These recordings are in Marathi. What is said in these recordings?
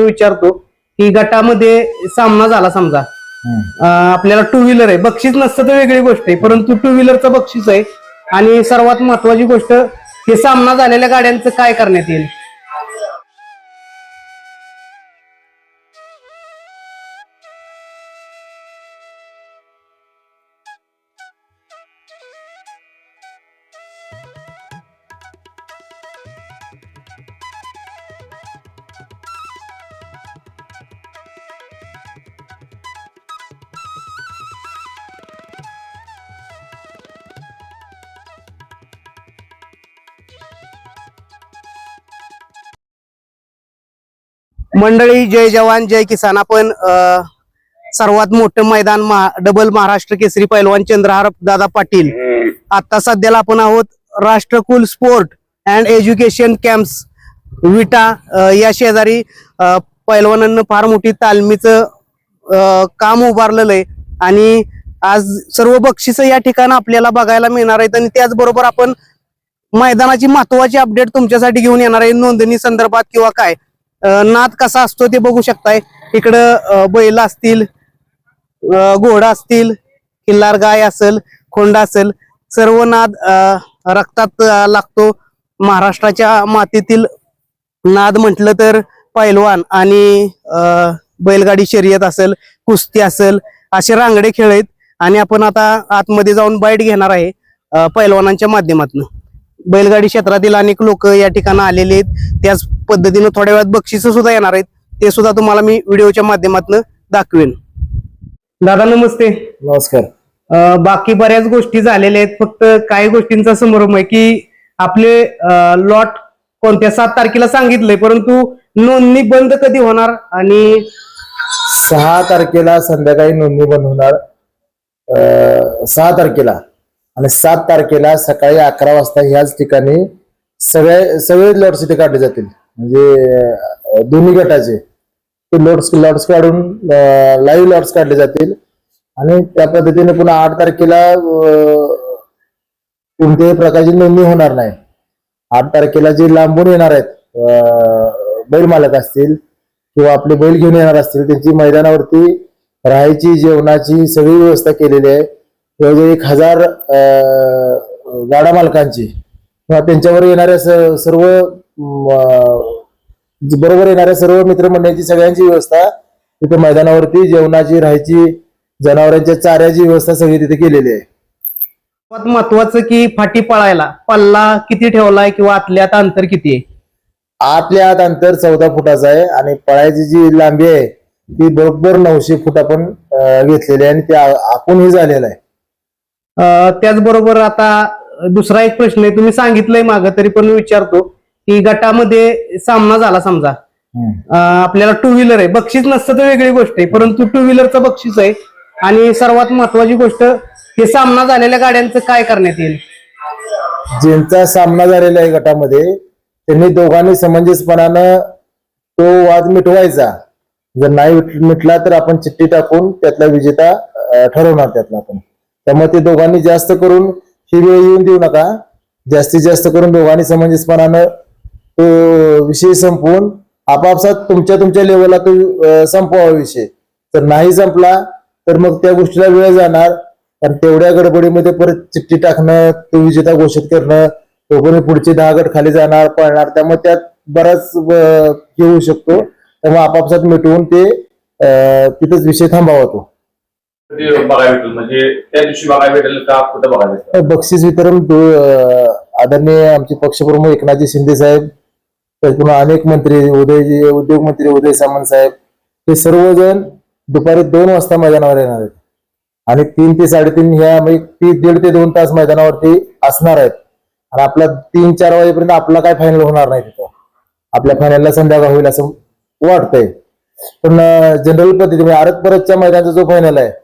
विचारतो की गटामध्ये सामना झाला समजा. आपल्याला टू व्हीलर आहे. बक्षीस नसतं तर वेगळी गोष्ट आहे. परंतु टू व्हीलरचं बक्षीस आहे. आणि सर्वात महत्वाची गोष्ट हे सामना झालेल्या गाड्यांचं काय करण्यात येईल? मंडळी जय जवान जय किसान. आपण सर्वात मोठं मैदान महा- डबल महाराष्ट्र केसरी पैलवान चंद्रहार दादा पाटील. आता सध्याला आपण आहोत राष्ट्रकुल sport and education camps Vita या शेजारी पैलवानांना फार मोठी तालमीचं काम उभारलेलं आहे. आणि आज सर्व बक्षिस या ठिकाणी आपल्याला बघायला मिळणार आहेत आणि त्याचबरोबर आपण मैदानाची महत्वाची अपडेट तुमच्यासाठी घेऊन येणार आहे. नोंदणी संदर्भात किंवा काय? नाद कसा असतो ते बघू शकताय. इकडं बैल असतील घोडा असतील किल्लार गाय असेल खोंडा असेल सर्व नाद रक्तात लागतो. महाराष्ट्राच्या मातीतील नाद म्हटलं तर पैलवान आणि बैलगाडी शर्यत असेल कुस्ती असेल असे रांगडे खेळ आहेत. आणि आपण आता आतमध्ये जाऊन बाईट घेणार आहे पैलवानांच्या माध्यमातून. बैलगाडी क्षेत्रातील अनेक लोक या ठिकाणी आलेले आहेत. त्याच पद्धतीनं थोड्या वेळात बक्षीस सुद्धा येणार आहेत. ते सुद्धा तुम्हाला मी व्हिडिओच्या माध्यमातून दाखवेन. दादा नमस्ते. नमस्कार. अं, बाकी बऱ्याच गोष्टी झालेल्या आहेत. फक्त काही गोष्टींचा समारोह आहे की आपले लॉट कोणत्या सात तारखेला सांगितलंय परंतु नोंदणी बंद कधी होणार आणि सहा तारखेला संध्याकाळी नोंदणी बंद होणार. अं, सहा तारखेला. आणि सात तारखेला सकाळी अकरा वाजता ह्याच ठिकाणी सगळे सगळे लोड्स इथे काढले जातील. म्हणजे दोन्ही गटाचे. ते लॉट्स लॉट्स काढून लाईव्ह लॉट्स काढले जातील. आणि त्या पद्धतीने पुन्हा आठ तारखेला कोणत्याही प्रकारची नोंदणी होणार नाही. आठ तारखेला जे लांबून येणार आहेत बैल मालक असतील किंवा आपले बैल घेऊन येणार असतील त्यांची मैदानावरती राहायची जेवणाची सगळी व्यवस्था केलेली आहे. जवळजवळ एक हजार गाडा मालकांची. किंवा त्यांच्यावर येणाऱ्या सर्व म, अं, बरोबर येणाऱ्या सर्व मित्रमंडळींची सगळ्यांची व्यवस्था तिथे मैदानावरती जेवणाची राहायची जनावरांच्या चाऱ्याची व्यवस्था सगळी तिथे केलेली आहे. सर्वात महत्वाचं की फाटी पळायला. पल्ला किती ठेवलाय किंवा आतल्यात अंतर किती आहे? आतल्या आत अंतर चौदा फुटाचं आहे आणि पळायची जी लांबी आहे ती बरोबर नऊशे फूट आपण घेतलेली आहे आणि ते आखूनही झालेलं आहे. त्याचबरोबर आता दुसरा एक प्रश्न आहे तुम्ही सांगितलंय मागं तरी पण मी विचारतो की गटामध्ये सामना झाला समजा. आपल्याला टू व्हीलर आहे. बक्षीस नसतं तर वेगळी गोष्ट आहे परंतु टू व्हीलरचं बक्षीस आहे. आणि सर्वात महत्वाची गोष्ट हे सामना झालेल्या गाड्यांचं काय करण्यात येईल? ज्यांचा सामना झालेला आहे गटामध्ये त्यांनी दोघांनी समंजसपणानं तो वाद मिटवायचा. जर नाही मिट- मिटला तर आपण चिठ्ठी टाकून त्यातला विजेता ठरवणार त्यातला आपण. त्यामुळे ते दोघांनी जास्त करून ही वेळ येऊन देऊ नका. जास्तीत जास्त करून दोघांनी समंजसपणानं तो विषय संपवून आपापसात तुमच्या तुमच्या लेवलला तो संपवा विषय. तर नाही संपला तर मग त्या गोष्टीला वेळ जाणार. कारण तेवढ्या गडबडीमध्ये परत चिठ्ठी टाकणं तो विजेता घोषित करणं तोपर्यंत पुढचे दहा गट खाली जाणार पळणार. त्यामुळे त्यात बराच हे होऊ शकतो. त्यामुळे आपापसात मिटवून ते तिथंच विषय थांबावा तो. बघायला भेटेल? म्हणजे त्या दिवशी बघायला भेटेल का कुठं बघायला भेटेल? बक्षीस वितरण दो- अं, आदरणीय आमचे पक्षप्रमुख एकनाथजी शिंदे साहेब तर पुन्हा अनेक मंत्री उदयजी उद्योग मंत्री उदय सामंत साहेब हे सर्वजण दुपारी दोन वाजता मैदानावर येणार आहेत. आणि तीन ते साडेतीन ह्या म्हणजे ती दीड ते दोन तास मैदानावरती असणार आहेत. आणि आपला तीन चार वाजेपर्यंत आपला काय फायनल होणार नाही तिथं. आपल्या फायनलला संध्याकाळ होईल असं वाटतंय. पण जनरल पद्धतीने आरत परतच्या मैदानाचा जो फायनल आहे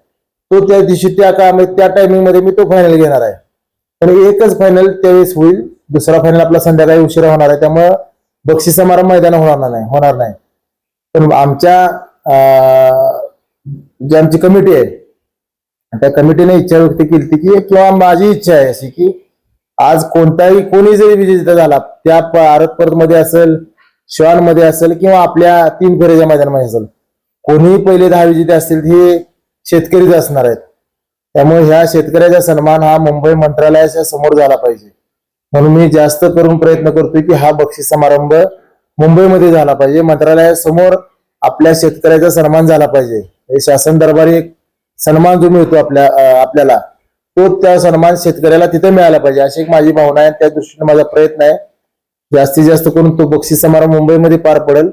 तो त्या दिवशी त्या काळ त्या टायमिंगमध्ये मी तो फायनल घेणार आहे. पण एकच फायनल त्यावेळेस होईल दुसरा फायनल आपला संध्याकाळी उशिरा होणार आहे त्यामुळं बक्षीस समारंभ मैदान होणार नाही होणार नाही. पण आमच्या अं, जी आमची कमिटी आहे त्या कमिटीने इच्छा व्यक्त केली की किंवा माझी इच्छा आहे अशी की आज कोणताही कोणी जरी विजेता झाला त्या आरत परत मध्ये असेल शिवांमध्ये असेल किंवा आपल्या तीन फेऱ्याच्या मैदानामध्ये असेल कोणीही पहिले दहा विजेते असतील हे शेतकरीच असणार आहेत. त्यामुळे ह्या शेतकऱ्याचा सन्मान हा मुंबई मंत्रालयाच्या समोर झाला पाहिजे. म्हणून मी जास्त करून प्रयत्न करतोय की हा बक्षीस समारंभ मुंबईमध्ये झाला पाहिजे. मंत्रालयासमोर आपल्या शेतकऱ्याचा सन्मान झाला पाहिजे. हे शासन दरबारी एक सन्मान जो मिळतो आपल्या आपल्याला तो त्या सन्मान शेतकऱ्याला तिथे मिळाला पाहिजे. अशी एक माझी भावना आहे त्या दृष्टीने माझा प्रयत्न आहे. जास्तीत जास्त करून तो बक्षीस समारंभ मुंबईमध्ये पार पडेल.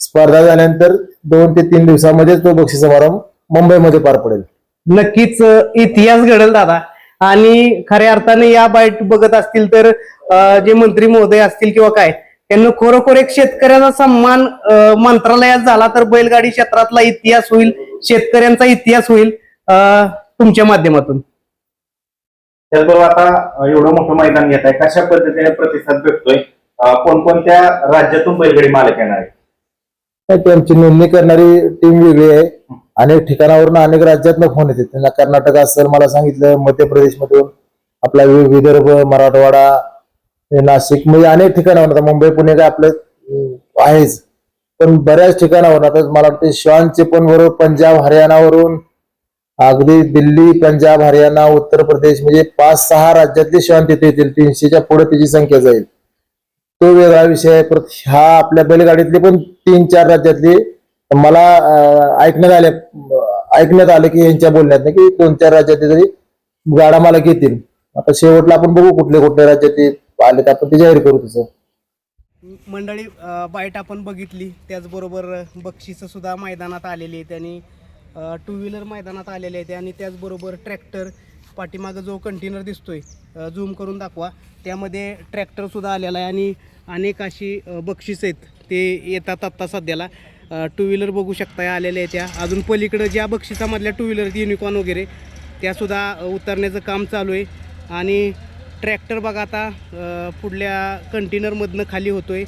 स्पर्धा झाल्यानंतर दोन ते तीन दिवसामध्येच तो बक्षीस समारंभ मुंबईमध्ये पार पडेल. नक्कीच इतिहास घडेल दादा. आणि खऱ्या अर्थाने या बाईट बघत असतील तर जे मंत्री महोदय असतील किंवा काय त्यांना खरोखर एक शेतकऱ्याचा सन्मान मंत्रालयात झाला तर बैलगाडी क्षेत्रातला इतिहास होईल शेतकऱ्यांचा इतिहास होईल अ, तुमच्या माध्यमातून. त्याचबरोबर आता एवढं मोठं मैदान घेत आहे. कशा पद्धतीने प्रतिसाद भेटतोय? कोणकोणत्या राज्यातून बैलगाडी मालक येणार आहे त्यांची नोंदणी करणारी टीम वेगळी आहे. अनेक ठिकाणावरून अनेक राज्यातनं फोन येते त्यांना कर्नाटक असेल मला सांगितलं मध्य प्रदेशमधून आपला विदर्भ मराठवाडा नाशिक म्हणजे अनेक ठिकाणावरून. आता मुंबई पुणे काय आपलं आहेच. पण बऱ्याच ठिकाणावरून आता मला वाटतं श्वानचे पण बरोबर पंजाब हरियाणावरून अगदी दिल्ली पंजाब हरियाणा उत्तर प्रदेश म्हणजे पाच सहा राज्यातले श्वान तिथे येतील. तीनशेच्या पुढे त्याची संख्या जाईल. तो वेगळा विषय आहे. परत आपल्या बैलगाडीतले पण तीन चार राज्यातली मला ऐकण्यात आले ऐकण्यात आलं की यांच्या बोलण्यात की दोन चार तरी गाडा मालक येतील. आता शेवटला आपण बघू कुठले कुठले राज्यात आले तर आपण ते जाहीर करू तसं मंडळी बाईट आपण बघितली. त्याचबरोबर बक्षिसं सुद्धा मैदानात आलेली आहेत आणि टू व्हीलर मैदानात आलेले आहेत आणि त्याचबरोबर ट्रॅक्टर पाठीमागं जो कंटेनर दिसतोय झूम करून दाखवा. त्यामध्ये ट्रॅक्टरसुद्धा आलेला आहे आणि अनेक अशी बक्षीस आहेत. ते येतात आत्ता सध्याला. टू व्हीलर बघू शकताय आलेल्या आहेत त्या. अजून पलीकडं ज्या बक्षिसामधल्या टू व्हीलर युनिकॉर्न वगैरे त्यासुद्धा उतरण्याचं काम चालू आहे. आणि ट्रॅक्टर बघा आता पुढल्या कंटेनरमधनं खाली होतो आहे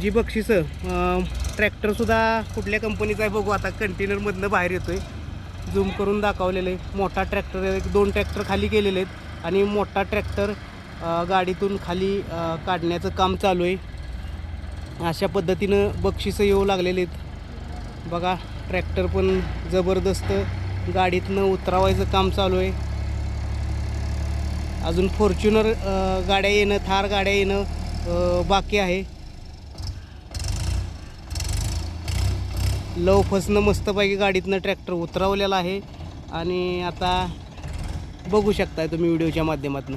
जी बक्षिसं ट्रॅक्टरसुद्धा कुठल्या कंपनीचा आहे बघू आता. कंटेनरमधनं बाहेर येतो आहे झूम करून दाखवलेलं आहे. मोठा ट्रॅक्टर एक दोन ट्रॅक्टर खाली गेलेले आहेत. आणि मोठा ट्रॅक्टर गाडीतून खाली काढण्याचं काम चालू आहे. अशा पद्धतीनं बक्षिसं येऊ लागलेले आहेत. बघा ट्रॅक्टर पण जबरदस्त गाडीतनं उतरावायचं काम चालू आहे. अजून फॉर्च्युनर गाड्या येणं थार गाड्या येणं बाकी आहे. लव फसणं मस्तपैकी गाडीतनं ट्रॅक्टर उतरवलेला आहे. आणि आता बघू शकताय तुम्ही व्हिडिओच्या माध्यमातून.